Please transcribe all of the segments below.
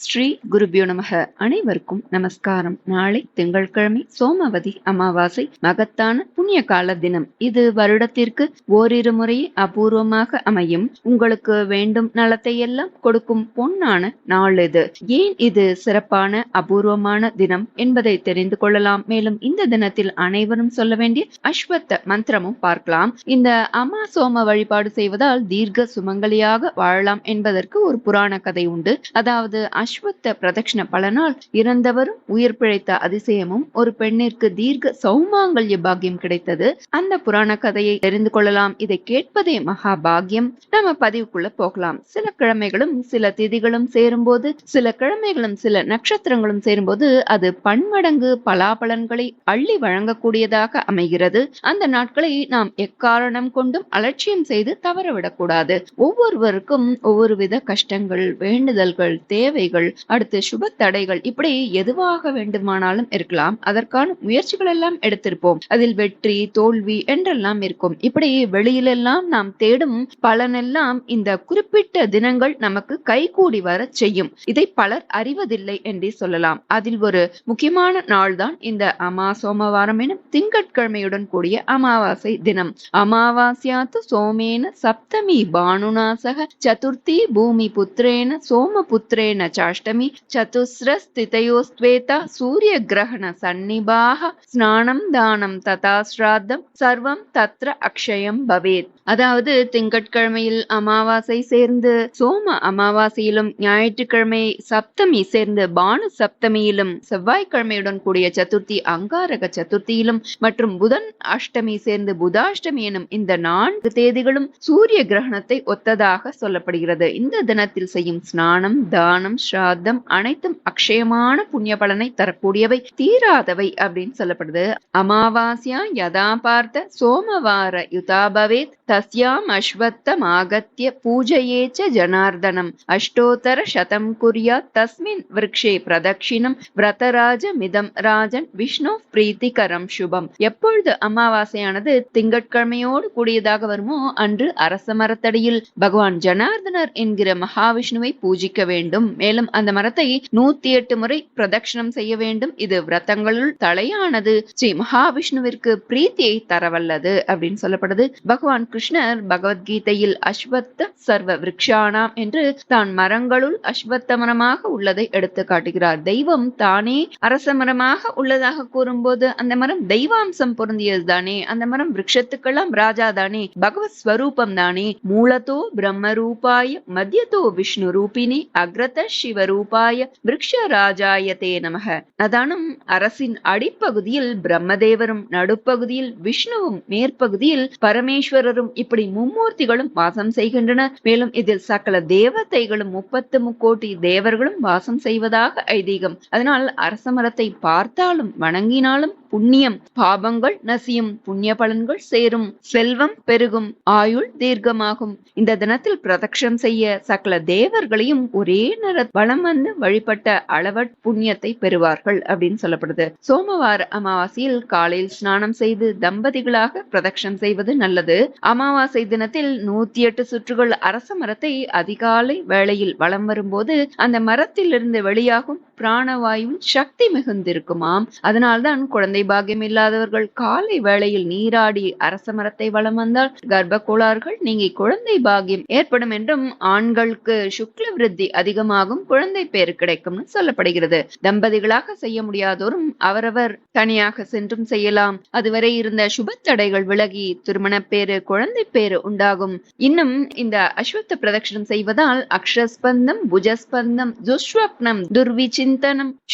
ஸ்ரீ குருபியோ நமக. அனைவருக்கும் நமஸ்காரம். நாளை திங்கட்கிழமை சோமவதி அமாவாசை மகத்தான புண்ணிய கால தினம். இது வருடத்திற்கு ஓரிரு முறையே அபூர்வமாக அமையும். உங்களுக்கு வேண்டும் நலத்தை எல்லாம் கொடுக்கும் பொன்னான நாள் இது. ஏன் இது சிறப்பான அபூர்வமான தினம் என்பதை தெரிந்து கொள்ளலாம். மேலும் இந்த தினத்தில் அனைவரும் சொல்ல வேண்டிய அஸ்வத்த மந்திரமும் பார்க்கலாம். இந்த அமா சோம வழிபாடு செய்வதால் தீர்க்க சுமங்கலியாக வாழலாம் என்பதற்கு ஒரு புராண கதை உண்டு. அதாவது அஸ்வத்த பிரதட்சண பலனால் இறந்தவரும் உயிர் பிழைத்த அதிசயமும் ஒரு பெண்ணிற்கு தீர்க்க சௌமாங்கல்ய பாக்கியம் கிடைத்தது. அந்த புராண கதையை தெரிந்து கொள்ளலாம். இதை கேட்பதே மகா பாக்கியம் நம்ம பதிவுக்குள்ள போகலாம். சில கிழமைகளும் சில திதிகளும் சேரும்போது சில கிழமைகளும் சில நட்சத்திரங்களும் சேரும்போது அது பன்மடங்கு பலாபலன்களை அள்ளி வழங்கக்கூடியதாக அமைகிறது. அந்த நாட்களை நாம் எக்காரணம் கொண்டும் அலட்சியம் செய்து தவறவிடக்கூடாது. ஒவ்வொருவருக்கும் ஒவ்வொரு வித கஷ்டங்கள் வேண்டுதல்கள் தேவைகள் அடுத்து சுப தடைகள் இப்படி எதுவாக வேண்டுமானாலும் இருக்கலாம். அதற்கான முயற்சிகள் எல்லாம் எடுத்திருப்போம். அதில் வெற்றி தோல்வி என்றெல்லாம் இருக்கும். இப்படி வெளியிலெல்லாம் நாம் தேடும் பலனெல்லாம் இந்த குறிப்பிட்ட தினங்கள் நமக்கு கைகூடி வர செய்யும். இதை பலர் அறிவதில்லை என்றே சொல்லலாம். அதில் ஒரு முக்கியமான நாள்தான் இந்த அமா சோமவாரம் எனும் திங்கட்கிழமையுடன் கூடிய அமாவாசை தினம். அமாவாசியாத்து சோமேன சப்தமி பானுநாசக சதுர்த்தி பூமி புத்திரேன சோம புத்திரேன अष्टमी चतुस्रस्थितयोस्त्वेत सूर्यग्रहण सन्निभाः स्नानं दानं तथा श्राद्धं सर्वं तत्र अक्षयं भवेत् அதாவது திங்கட்கிழமையில் அமாவாசை சேர்ந்து சோம அமாவாசையிலும் ஞாயிற்றுக்கிழமை சப்தமி சேர்ந்து பானு சப்தமியிலும் செவ்வாய்க்கிழமையுடன் கூடிய சதுர்த்தி அங்காரக சதுர்த்தியிலும் மற்றும் புதன் அஷ்டமி சேர்ந்து புதாஷ்டமி எனும் இந்த நான்கு தேதிகளும் சூரிய கிரகணத்தை ஒத்ததாக சொல்லப்படுகிறது. இந்த தினத்தில் செய்யும் ஸ்நானம் தானம் ஸ்ராத்தம் அனைத்தும் அக்ஷயமான புண்ணிய பலனை தரக்கூடியவை தீராதவை அப்படின்னு சொல்லப்படுது. அமாவாசியா யதா பார்த்த சோமவார யுதாபவேத் பவேத் தஸ்யாம் அஸ்வத்தம் ஆகத்திய பூஜையே ஜனார்தனம் அஷ்டோத்தர சதம் குர்யாத் தஸ்மின் விரக்ஷே பிரதட்சிணம் விரதராஜ மிதம் ராஜன் விஷ்ணு பிரீத்திகரம் சுபம் எப்பொழுது அமாவாசையானது திங்கட்கிழமையோடு கூடியதாக வருமோ அன்று அரச மரத்தடியில் பகவான் ஜனார்தனர் என்கிற மகாவிஷ்ணுவை பூஜிக்க வேண்டும். மேலும் அந்த மரத்தை நூத்தி எட்டு முறை பிரதட்சிணம் செய்ய வேண்டும். இது விரதங்களுள் தலையானது. ஸ்ரீ மகாவிஷ்ணுவிற்கு பிரீத்தியை தரவல்லது அப்படின்னு சொல்லப்படுது. பகவான் கிருஷ்ண கிருஷ்ணர் பகவத்கீதையில் அஸ்வத்த சர்வ விரக்ஷானாம் என்று தான் மரங்களுள் அஸ்வத்த மரமாக உள்ளதை எடுத்து காட்டுகிறார். தெய்வம் தானே அரச மரமாக உள்ளதாக கூறும்போது அந்த மரம் தெய்வாம்சம் பொருந்தியது தானே அந்த மரம் விரக்ஷத்துக்கெல்லாம் ராஜா தானே பகவத் ஸ்வரூபம் தானே மூலத்தோ பிரம்ம ரூபாய மத்தியத்தோ விஷ்ணு ரூபினி அக்ரத சிவ ரூபாய விரக்ஷ ராஜாயத்தே நமக. அதானும் அரசின் அடிப்பகுதியில் பிரம்மதேவரும் நடுப்பகுதியில் விஷ்ணுவும் மேற்பகுதியில் பரமேஸ்வரரும் இப்படி மும்மூர்த்திகளும் வாசம் செய்கின்றன. மேலும் இதில் சகல தேவதைகளும் முப்பத்து முக்கோட்டி தேவர்களும் வாசம் செய்வதாக ஐதீகம். அதனால் அரச மரத்தை பார்த்தாலும் வணங்கினாலும் புண்ணியம் பாபங்கள் நசியும் புண்ணிய பலன்கள் சேரும் செல்வம் பெருகும் ஆயுள் தீர்க்கமாகும். இந்த தினத்தில் பிரதட்சம் செய்ய சகல தேவர்களையும் ஒரே நேர வளம் வந்து வழிபட்ட அளவற் புண்ணியத்தை பெறுவார்கள் அப்படின்னு சொல்லப்படுது. சோமவார அமாவாசையில் காலையில் ஸ்நானம் செய்து தம்பதிகளாக பிரதட்சம் செய்வது நல்லது. அமாவாசை தினத்தில் நூத்தி எட்டு சுற்றுகள் அரச மரத்தை அதிகாலை வேளையில் வலம் வரும்போது அந்த மரத்திலிருந்து வெளியாகும் பிராணவாயுவின் சக்தி மிகுந்திருக்குமாம். அதனால்தான் குழந்தை பாக்கியம் இல்லாதவர்கள் காலை வேளையில் நீராடி அரச மரத்தை வளம் வந்தால் கர்ப்ப கோளாறுகள் நீங்கி குழந்தை பாக்கியம் ஏற்படும் என்றும் ஆண்களுக்கு சுக்ல விருத்தி அதிகமாகும் குழந்தை பேர் கிடைக்கும்னு சொல்லப்படுகிறது. தம்பதிகளாக செய்ய முடியாதோரும் அவரவர் தனியாக சென்றும் செய்யலாம். அதுவரை இருந்த சுப தடைகள் விலகி திருமண பேரு குழந்தை பேரு உண்டாகும். இன்னும் இந்த அஸ்வத்த பிரதட்சணம் செய்வதால் அக்ஷஸ்பந்தம் புஜஸ்பந்தம் துஷ்வப்னம் துர்வீச்சி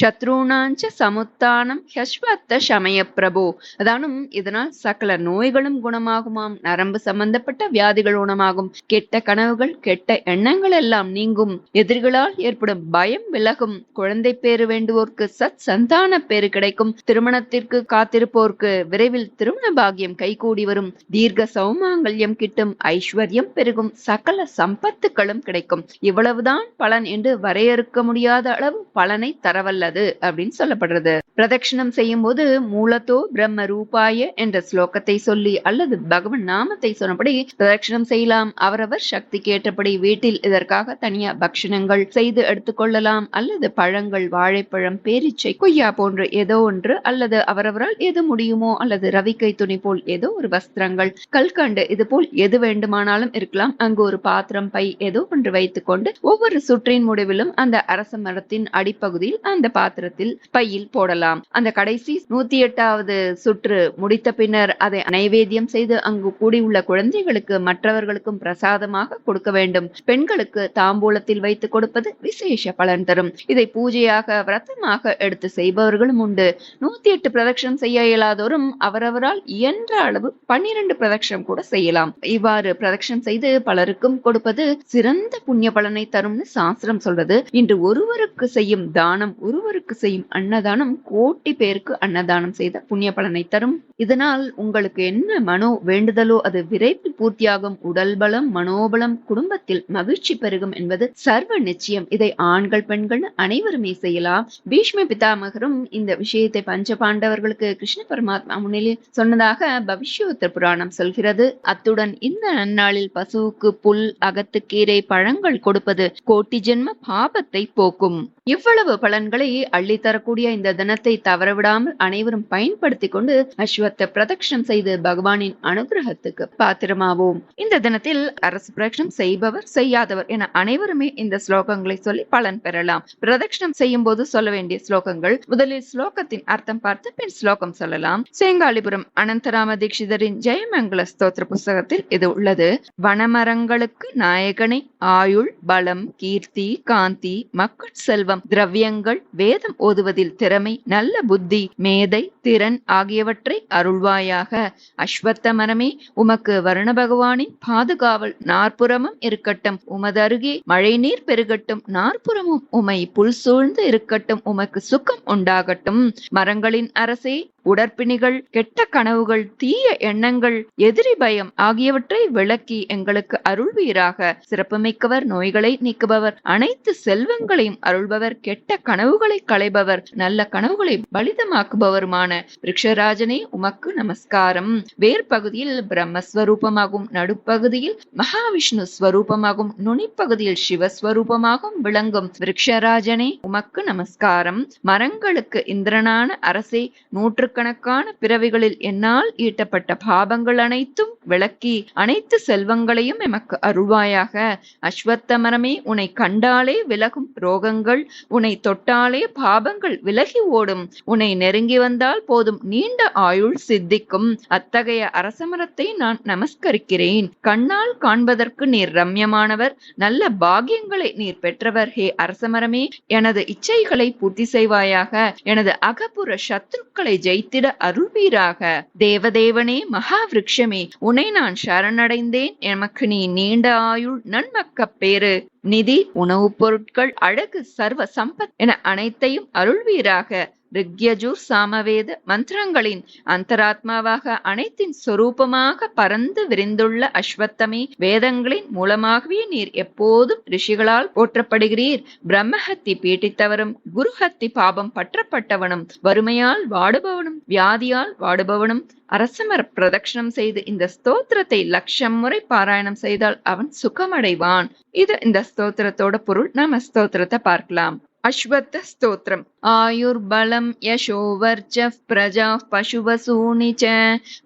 சத்ருணாஞ்ச சமுத்தானம் ஹஸ்வத்த சமய பிரபு அதானும் இதனால் சகல நோய்களும் குணமாகுமாம். நரம்பு சம்பந்தப்பட்ட வியாதிகள் குணமாகும். கெட்ட கனவுகள் கெட்ட எண்ணங்கள் எல்லாம் நீங்கும். எதிரிகளால் ஏற்படும் பயம் விலகும். குழந்தை பேரு வேண்டுவோர்க்கு சத் சந்தான பேரு கிடைக்கும். திருமணத்திற்கு காத்திருப்போர்க்கு விரைவில் திருமண பாகியம் கைகூடி வரும். தீர்க்க சௌமாங்கல்யம் கிட்டும் ஐஸ்வர்யம் பெருகும். சகல சம்பத்துக்களும் கிடைக்கும். இவ்வளவுதான் பலன் என்று வரையறுக்க முடியாத அளவு பலன் பலனை தரவல்லது அப்படின்னு சொல்லப்படுறது. பிரதட்சிணம் செய்யும் போது மூலத்தோ பிரம்ம ரூபாய என்ற ஸ்லோகத்தை சொல்லி அல்லது பகவன் நாமத்தை சொன்னபடி பிரதட்சிணம் செய்யலாம். அவரவர் சக்தி கேட்டபடி வீட்டில் இதற்காக தனியா பக்ஷணங்கள் செய்து எடுத்துக்கொள்ளலாம் அல்லது பழங்கள் வாழைப்பழம் பேரிச்சை கொய்யா போன்ற ஏதோ ஒன்று அல்லது அவரவரால் எது முடியுமோ அல்லது ரவிக்கை துணி போல் ஏதோ ஒரு வஸ்திரங்கள் கல்கண்டு இது போல் எது வேண்டுமானாலும் இருக்கலாம். அங்கு ஒரு பாத்திரம் பை ஏதோ ஒன்று வைத்துக்கொண்டு ஒவ்வொரு சுற்றின் முடிவிலும் அந்த அரச மரத்தின் அடிப்பகுதி பகுதியில் அந்த பாத்திரத்தில் பையில் போடலாம். அந்த கடைசி நூத்தி எட்டாவது சுற்று முடித்த பின்னர் அதை நைவேத்தியம் செய்து அங்கு கூடியுள்ள குழந்தைகளுக்கு மற்றவர்களுக்கும் பிரசாதமாக கொடுக்க வேண்டும். பெண்களுக்கு தாம்பூலத்தில் வைத்து கொடுப்பது விசேஷ பலன் தரும். இதை பூஜையாக விரதமாக எடுத்து செய்பவர்களும் உண்டு. நூத்தி எட்டு பிரதட்சணம் செய்ய இயலாதோரும் அவரவரால் இயன்ற அளவு பன்னிரண்டு பிரதட்சணம் கூட செய்யலாம். இவ்வாறு பிரதட்சணம் செய்து பலருக்கும் கொடுப்பது சிறந்த புண்ணிய பலனை தரும்னு சாஸ்திரம் சொல்றது. இன்று ஒருவருக்கு செய்யும் தானம் ஒருவருக்கு செய்யும் அன்னதானம் கோட்டி பேருக்கு அன்னதானம் செய்த புண்ணிய பலனை தரும். இதனால் உங்களுக்கு என்ன மனோ வேண்டுதலோ அது விரைவில் பூர்த்தியாகும். உடல் பலம் மனோபலம் குடும்பத்தில் மகிழ்ச்சி பெருகும் என்பது சர்வ நிச்சயம். இதை ஆண்கள் பெண்கள் அனைவருமே செய்யலாம். பீஷ்ம பிதாமகரும் இந்த விஷயத்தை பஞ்ச பாண்டவர்களுக்கு கிருஷ்ண பரமாத்மா முன்னிலையில் சொன்னதாக பவிஷ்யோத்தர புராணம் சொல்கிறது. அத்துடன் இந்த நன்னாளில் பசுவுக்கு புல் அகத்துக்கீரை பழங்கள் கொடுப்பது கோட்டி ஜென்ம பாபத்தை போக்கும். இவ்வளவு பலன்களை அள்ளித்தரக்கூடிய இந்த தினத்தை தவறவிடாமல் அனைவரும் பயன்படுத்திக் கொண்டு அஸ்வத்தை பிரதட்சணம் செய்து பகவானின் அனுகிரகத்துக்கு பாத்திரமாவோம். இந்த தினத்தில் அரசு பிரதட்சணம் செய்பவர் செய்யாதவர் என அனைவருமே இந்த ஸ்லோகங்களை சொல்லி பலன் பெறலாம். பிரதட்சணம் செய்யும் போது சொல்ல வேண்டிய ஸ்லோகங்கள் முதலில் ஸ்லோகத்தின் அர்த்தம் பார்த்து பின் ஸ்லோகம் சொல்லலாம். சேங்காலிபுரம் அனந்தராம தீட்சிதரின் ஜெயமங்கல ஸ்தோத்திர புஸ்தகத்தில் இது உள்ளது. வனமரங்களுக்கு நாயகனை ஆயுள் பலம் கீர்த்தி காந்தி மக்கள் செல்வம் திரவியங்கள் வேதம் ஓதுவதில் திறமை நல்ல புத்தி மேதை திறன் ஆகியவற்றை அருள்வாயாக. அஸ்வத்த மரமே உமக்கு வருண பகவானின் பாதுகாவல் நாற்புறமும் இருக்கட்டும். உமது அருகே மழை நீர் பெருகட்டும் நாற்புறமும் உமை புல் சூழ்ந்து இருக்கட்டும். உமக்கு சுக்கம் உண்டாகட்டும். மரங்களின் அரசே உடற்பிணிகள் கெட்ட கனவுகள் தீய எண்ணங்கள் எதிரி பயம் ஆகியவற்றை விளக்கி எங்களுக்கு அருள்வீராக. சிறப்புமிக்கவர் நோய்களை நீக்குபவர் அனைத்து செல்வங்களையும் அருள்பவர் கெட்ட கனவுகளை களைபவர் நல்ல கனவுகளை பலிதமாக்குபவருமான ரிக்ஷராஜனே உமக்கு நமஸ்காரம். வேர் பகுதியில் பிரம்மஸ்வரூபமாகும் நடுப்பகுதியில் மகாவிஷ்ணு ஸ்வரூபமாகும் நுனிப்பகுதியில் சிவஸ்வரூபமாகவும் விளங்கும் ரிக்ஷராஜனே உமக்கு நமஸ்காரம். மரங்களுக்கு இந்திரனான அரசே நூற்று நூற்றுக்கணக்கான பிறவிகளில் என்னால் ஈட்டப்பட்ட பாபங்கள் அனைத்தும் விளக்கி அனைத்து செல்வங்களையும் எமக்கு அருள்வாயாக. அஸ்வத்த மரமே உன்னை கண்டாலே விலகும் ரோகங்கள் உன்னை தொட்டாலே பாபங்கள் விலகி ஓடும். உன்னை நெருங்கி வந்தால் போதும் நீண்ட ஆயுள் சித்திக்கும். அத்தகைய அரசமரத்தை நான் நமஸ்கரிக்கிறேன். கண்ணால் காண்பதற்கு நீர் ரம்யமானவர். நல்ல பாகியங்களை நீர் பெற்றவர். ஹே அரசமரமே எனது இச்சைகளை பூர்த்தி செய்வாயாக. எனது அகப்புற சத்ருக்களை ஜெயித்திட அருள்வீராக. தேவதேவனே மகாவிருக்ஷமே உன்னை நான் சரணடைந்தேன். எமக்கு நீ நீண்ட ஆயுள் நன்மக்கப் பேரு நிதி உணவுப் பொருட்கள் அழகு சர்வ சம்பத் என அனைத்தையும் அருள்வீராக. ரிக்யஜூர் சாமவேத மந்திரங்களின் அந்தராத்மாவாக அனைத்தின் சொரூபமாக பறந்து விரிந்துள்ள அஸ்வத்தமே வேதங்களின் மூலமாகவே நீர் எப்போதும் ரிஷிகளால் போற்றப்படுகிறீர். பிரம்மஹத்தி பீட்டித்தவரும் குருஹத்தி பாபம் பற்றப்பட்டவனும் வறுமையால் வாடுபவனும் வியாதியால் வாடுபவனும் அரசமர் பிரதட்சணம் செய்து இந்த ஸ்தோத்திரத்தை லட்சம் முறை பாராயணம் செய்தால் அவன் சுகமடைவான். இது இந்த ஸ்தோத்திரத்தோட பொருள். நாம ஸ்தோத்திரத்தை பார்க்கலாம். अश्वत्थ स्तोत्रम् आयुर्बलं यशो वर्चः प्रजाः पशुवसूनि च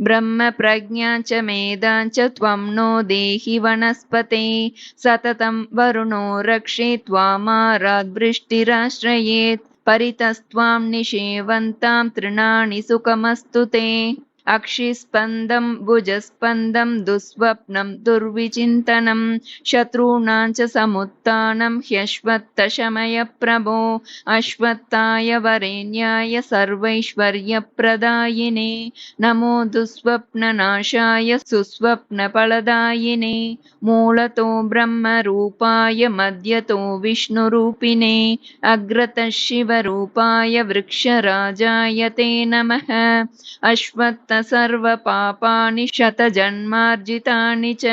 ब्रह्मप्रज्ञा च मेधा च त्वं नो देहि वनस्पते। सततं वरुणो रक्षे त्वामाराद्वृष्टिराश्रयेत् परितस्त्वां निषेवन्तां तृणानि सुखमस्तु ते अक्षिस्पन्दं भुजस्पन्दं दुःस्वप्नं दुर्विचिन्तनं शत्रूणां च समुत्थानं ह्यश्वत्थशमय प्रभो अश्वत्थाय वरेण्याय सर्वैश्वर्यप्रदायिने नमो दुःस्वप्ननाशाय सुस्वप्नफलदायिने मूलतो ब्रह्मरूपाय मध्यतो विष्णुरूपिणे अग्रतः शिवरूपाय वृक्षराजाय ते नमः अश्वत्थ सर्वपापानि शतजन्मार्जितानि च।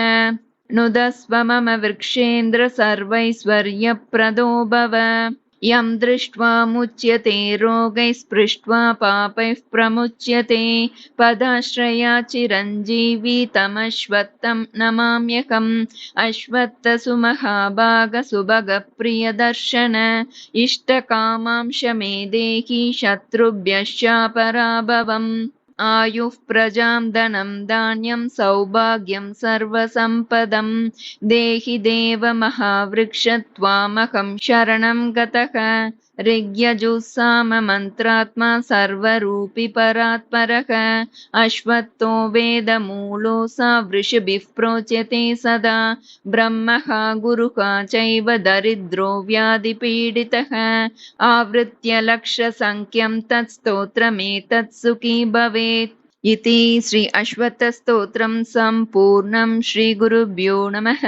नुदस्व मम वृक्षेन्द्र सर्वैश्वर्यप्रदो भव। यं दृष्ट्वा मुच्यते रोगैः स्पृष्ट्वा पापैः प्रमुच्यते। पदाश्रया चिरञ्जीवी तमश्वत्थं नमाम्यहम् अश्वत्थसुमहाभागसुभगप्रियदर्शन। इष्टकामांश मे देहि शत्रुभ्यश्चापराभवम् आयुः प्रजां धनं धान्यं सौभाग्यं सर्वसम्पदं। देहि देव महावृक्ष त्वामहं शरणं गतः ऋग्यजुस्साममन्त्रात्मा सर्वरूपि परात्परः। अश्वत्थो वेदमूलो सा वृषभिः प्रोच्यते सदा। ब्रह्मः गुरुः चैव दरिद्रो व्याधिपीडितः। आवृत्य लक्षसङ्ख्यं तत्स्तोत्रमेतत् सुखी भवेत् इति ஸ்ரீ அஸ்வத்த ஸ்தோத்திரம் சம்பூர்ணம் ஸ்ரீ குருபியோ நமக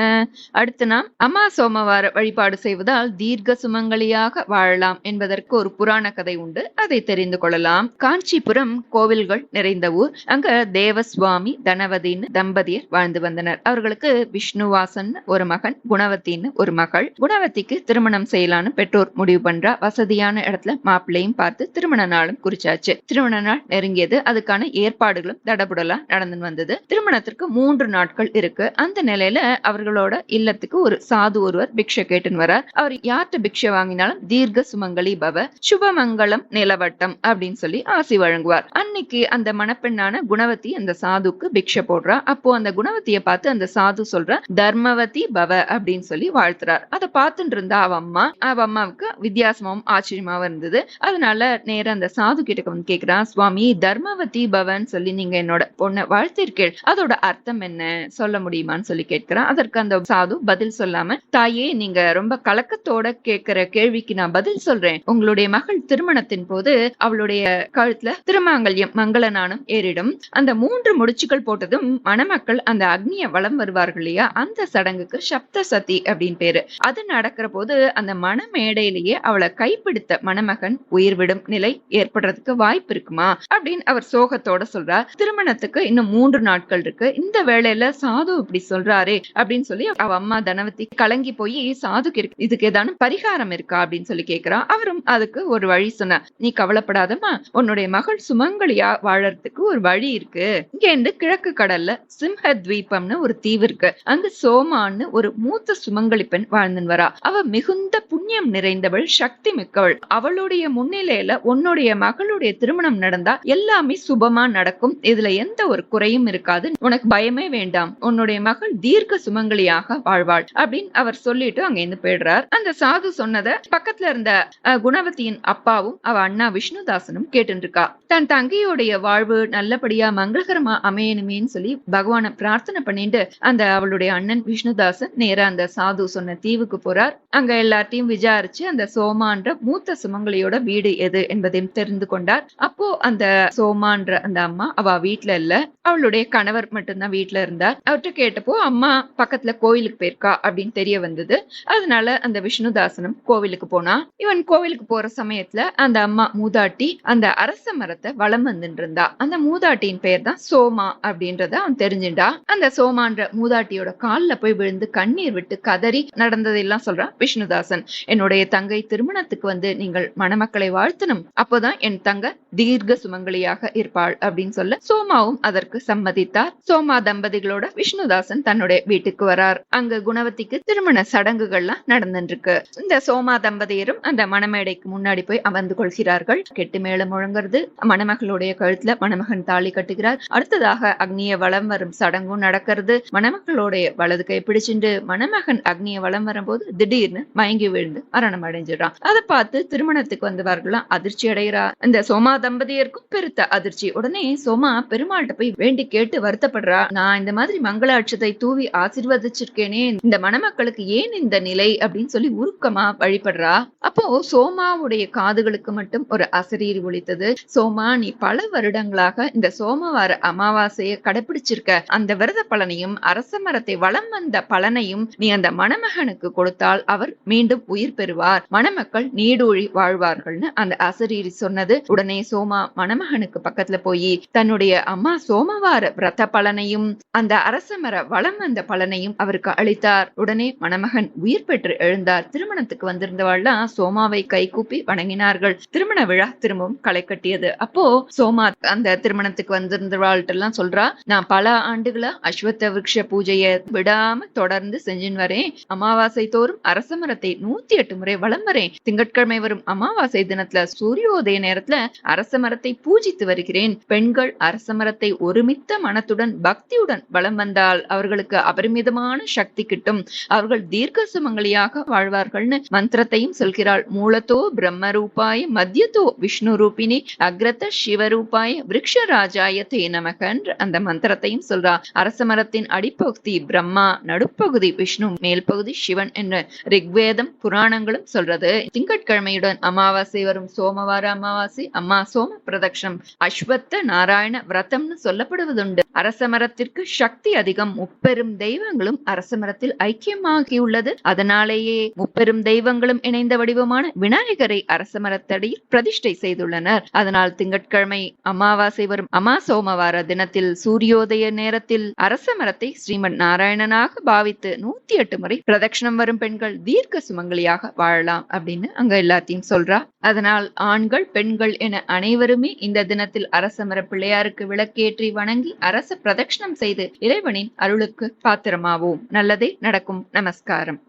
அடுத்து நாம் அம்மா சோமவார வழிபாடு செய்வதால் தீர்க்க சுமங்கலியாக வாழலாம் என்பதற்கு ஒரு புராண கதை உண்டு. அதை தெரிந்து கொள்ளலாம். காஞ்சிபுரம் கோவில்கள் நிறைந்த ஊர். அங்க தேவசுவாமி தனவதின்னு தம்பதியர் வாழ்ந்து வந்தனர். அவர்களுக்கு விஷ்ணுவாசன் ஒரு மகன் குணவத்தின்னு ஒரு மகள். குணவத்திக்கு திருமணம் செய்யலான்னு பெற்றோர் முடிவு பண்றா. வசதியான இடத்துல மாப்பிள்ளையும் பார்த்து திருமண நாளும் குறிச்சாச்சு. திருமண நாள் நெருங்கியது. அதுக்கான ஏற்பாடு ஏற்பாடுகளும் தடபுடலா நடந்து வந்தது. திருமணத்திற்கு மூன்று நாட்கள் இருக்கு. அந்த நிலையில அவர்களோட இல்லத்துக்கு ஒரு சாது ஒருவர் பிக்ஷை கேட்டுன்னு வரார் அவர் யார்கிட்ட பிக்ஷை வாங்கினாலும் தீர்க்க சுமங்கலி பவ சுபமங்கலம் நிலவட்டம் அப்படின்னு சொல்லி ஆசி வழங்குவார். அன்னைக்கு அந்த மணப்பெண்ணான குணவதி அந்த சாதுக்கு பிக்ஷை போடுறா. அப்போ அந்த குணவதியை பார்த்து அந்த சாது சொல்ற தர்மவதி பவ அப்படின்னு சொல்லி வாழ்த்துறார். அதை பார்த்துட்டு இருந்தா அவ அம்மா. அவ அம்மாவுக்கு வித்தியாசமாவும் ஆச்சரியமாவும் இருந்தது. அதனால நேரம் அந்த சாது கிட்ட வந்து கேக்குறா சுவாமி தர்மவதி பவன் சொல்லி நீங்க என்னோட பொண்ணை வாழ்த்திருக்கீள். அதோட அர்த்தம் என்ன? சொல்ல முடியுமான்னு சொல்லி கேட்கிறான். அதற்கு அந்த சாது பதில் சொல்லாம தாயே நீங்க ரொம்ப கலக்கத்தோட கேட்கிற கேள்விக்கு நான் பதில் சொல்றேன். உங்களுடைய மகள் திருமணத்தின் போது அவளுடைய கழுத்துல திருமாங்கல்யம் மங்களநானும் ஏறிடும். அந்த மூன்று முடிச்சுகள் போட்டதும் மணமக்கள் அந்த அக்னிய வளம் வருவார்கள் இல்லையா? அந்த சடங்குக்கு சப்த சதி அப்படின்னு பேரு. அது நடக்கிற போது அந்த மணமேடையிலேயே அவளை கைப்பிடித்த மணமகன் உயிர் விடும் நிலை ஏற்படுறதுக்கு வாய்ப்பு இருக்குமா? அப்படின்னு அவர் சோகத்தோட சொல்றார். திருமணத்துக்கு இன்னும் மூன்று நாட்கள் இருக்கு. இந்த வேளையில சாது இப்படி சொல்றாரே அப்படின்னு சொல்லி அவ அம்மா தனவதி கலங்கி போய் சாதுக்கு இருக்கு இதுக்கு ஏதாவது பரிகாரம் இருக்கா அப்படின்னு சொல்லி கேக்குறா. அவரும் அதுக்கு ஒரு வழி சொன்ன நீ கவலைப்படாதமா உன்னுடைய மகள் சுமங்கலியா வாழறதுக்கு ஒரு வழி இருக்கு. இங்க இருந்து கிழக்கு கடல்ல சிம்ஹ தீபம்னு ஒரு தீவு இருக்கு. அங்க சோமான்னு ஒரு மூத்த சுமங்கலி பெண் வாழ்ந்துன்னு வரா. அவ மிகுந்த புண்ணியம் நிறைந்தவள் சக்தி மிக்கவள். அவளுடைய முன்னிலையில உன்னுடைய மகளுடைய திருமணம் நடந்தா எல்லாமே சுபமா நடக்கும். நடக்கும். இதுல எந்த ஒரு குறையும் இருக்காது. உனக்கு பயமே வேண்டாம். உன்னுடைய மகள் தீர்க்க சுமங்கலியாக வாழ்வாள். அப்படின்னு அவர் சொல்லிட்டு அங்க இருந்து போயிடுறார். அந்த சாது சொன்னத பக்கத்துல இருந்த அஹ், குணவதியின் அப்பாவும் அவ அண்ணா விஷ்ணுதாசனும் கேட்டுருக்கா தன் தங்கையுடைய வாழ்வு நல்லபடியா மங்களகரமா அமையணுமேன்னு சொல்லி பகவான பிரார்த்தனை பண்ணிட்டு அந்த அவளுடைய அண்ணன் விஷ்ணுதாசன் நேரா அந்த சாது சொன்ன தீவுக்கு போறார். அங்க எல்லார்ட்டையும் விசாரிச்சு அந்த சோமான்ற மூத்த சுமங்கலியோட வீடு எது என்பதையும் தெரிந்து கொண்டார். அப்போ அந்த சோமான்ற அந்த அம்மா அவ வீட்டுல இல்ல. அவளுடைய கணவர் மட்டும்தான் வீட்டுல இருந்தார். அவர்கிட்ட கேட்டப்போ அம்மா பக்கத்துல கோயிலுக்கு போயிருக்கா? அப்படின்னு தெரிய வந்தது. அதனால அந்த விஷ்ணுதாசனும் கோவிலுக்கு போனா. இவன் கோவிலுக்கு போற சமயத்துல அந்த அம்மா மூதாட்டி அந்த அரச மரத்தை வலம் வந்துட்டு இருந்தா அந்த மூதாட்டியின் பெயர் தான் சோமா அப்படின்றத அவன் தெரிஞ்சுட்டா. அந்த சோமான்ற மூதாட்டியோட கால்ல போய் விழுந்து கண்ணீர் விட்டு கதறி நடந்ததெல்லாம் சொல்றான் விஷ்ணுதாசன். என்னுடைய தங்கை திருமணத்துக்கு வந்து நீங்கள் மணமக்களை வாழ்த்தணும். அப்போதான் என் தங்க தீர்க்க சுமங்கலியாக இருப்பாள் அப்படின்னு சொல்ல சோமாவும் அதற்கு சம்மதித்தார். சோமா தம்பதிகளோட விஷ்ணுதாசன் தன்னுடைய வீட்டுக்கு வரார். அங்க குணவதிக்கு திருமண சடங்குகள்லாம் நடந்துருக்கு இந்த சோமா தம்பதியரும் அந்த மணமேடைக்கு முன்னாடி போய் அமர்ந்து கொள்கிறார்கள். கெட்டு மேல முழங்குறது மணமகளுடைய கழுத்துல மணமகன் தாலி கட்டுகிறார். அடுத்ததாக அக்னிய வளம் வரும் சடங்கும் நடக்கிறது. மணமகளுடைய வலது கை பிடிச்சிட்டு மணமகன் அக்னிய வளம் வரும்போது திடீர்னு மயங்கி விழுந்து மரணம் அடைஞ்சிடறான். அதை பார்த்து திருமணத்துக்கு வந்தவர்களும் அதிர்ச்சி அடைகிறா இந்த சோமா தம்பதியருக்கும் பெருத்த அதிர்ச்சி. உடனே சோமா பெருமாள்கிட்ட போய் வேண்டி கேட்டு வருத்தப்படுறா. நான் இந்த மாதிரி மங்களாட்சத்தை தூவி ஆசிர்வதிச்சிருக்கேனே இந்த மணமக்களுக்கு ஏன் இந்த நிலை? அப்படின்னு சொல்லி உருக்கமா வழிபடுறா. அப்போ சோமாவுடைய காதுகளுக்கு மட்டும் ஒரு அசரீர் ஒழித்தது சோமா நீ பல வருடங்களாக இந்த சோமவார அமாவாசையை கடைபிடிச்சிருக்க அந்த விரத பலனையும் அரச மரத்தை வளம் வந்த பலனையும் நீ அந்த மணமகனுக்கு கொடுத்தால் அவர் மீண்டும் உயிர் பெறுவார். மணமக்கள் நீடூழி வாழ்வார்கள்னு அந்த அசரீரி சொன்னது உடனே சோமா மணமகனுக்கு பக்கத்துல போய் தன்னுடைய அம்மா சோமவார விரத பலனையும் அந்த அரசமர வளம் வந்த பலனையும் அவருக்கு அளித்தார். உடனே மணமகன் உயிர் பெற்று எழுந்தார். திருமணத்துக்கு வந்திருந்தவாள்லாம் சோமாவை கைகூப்பி வணங்கினார்கள். திருமண விழா திரும்பவும் களை கட்டியது. அப்போ சோமா அந்த திருமணத்துக்கு வந்திருந்தவாள்கிட்ட எல்லாம் சொல்றா நான் பல ஆண்டுகளா அஸ்வத்த விருட்ச பூஜையை விடாம தொடர்ந்து செஞ்சுன்னு வரேன். அமாவாசை தோறும் அரச மரத்தை நூத்தி எட்டு முறை வளம் வரேன். திங்கட்கிழமை வரும் அமாவாசை தினத்துல சூரியோதய நேரத்துல அரச மரத்தை பூஜித்து வருகிறேன். பெண்கள் பெண்கள் அரசமரத்தை ஒருமித்த மனத்துடன் பக்தியுடன் வலம் வந்தால் அவர்களுக்கு அபரிமிதமான சக்தி கிட்டும். அவர்கள் தீர்க்க சுமங்கலியாக வாழ்வார்கள்னு மந்திரத்தையும் சொல்கிறாள். மூலத்தோ பிரம்ம ரூபாய மத்தியத்தோ விஷ்ணு ரூபினி அக்ரத சிவரூபாய விருக்ஷராஜாய தே நமகன்ற அந்த மந்திரத்தையும் சொல்றா. அரச மரத்தின் அடிப்பகுதி பிரம்மா நடுப்பகுதி விஷ்ணு மேல் பகுதி சிவன் என்று ரிக்வேதம் புராணங்களும் சொல்றது. திங்கட்கிழமையுடன் அமாவாசை வரும். சோமவார அமாவாசை அம்மா சோம பிரதக்ஷம். அஸ்வத்த நார நாராயண விரதம்னு சொல்லப்படுவதுண்டு. அரச மரத்திற்கு சக்தி அதிகம். முப்பெரும் தெய்வங்களும் அரச மரத்தில் ஐக்கியமாகியுள்ளது. அதனாலேயே முப்பெரும் தெய்வங்களும் இணைந்த வடிவமான விநாயகரை அரச மரத்தடியில் பிரதிஷ்டை செய்துள்ளனர். அதனால் திங்கட்கிழமை அமாவாசை வரும் அமா சோமவார தினத்தில் சூரியோதய நேரத்தில் அரச மரத்தை ஸ்ரீமன் நாராயணனாக பாவித்து நூத்தி எட்டு முறை பிரதட்சிணம் வரும் பெண்கள் தீர்க்க சுமங்கலியாக வாழலாம் அப்படின்னு அங்க எல்லாத்தையும் சொல்றா. அதனால் ஆண்கள் பெண்கள் என அனைவருமே இந்த தினத்தில் அரச மர பிள்ளையாருக்கு விளக்கேற்றி வணங்கி அரச பிரதட்சணம் செய்து இறைவனின் அருளுக்கு பாத்திரமாவோம். நல்லதே நடக்கும். நமஸ்காரம்.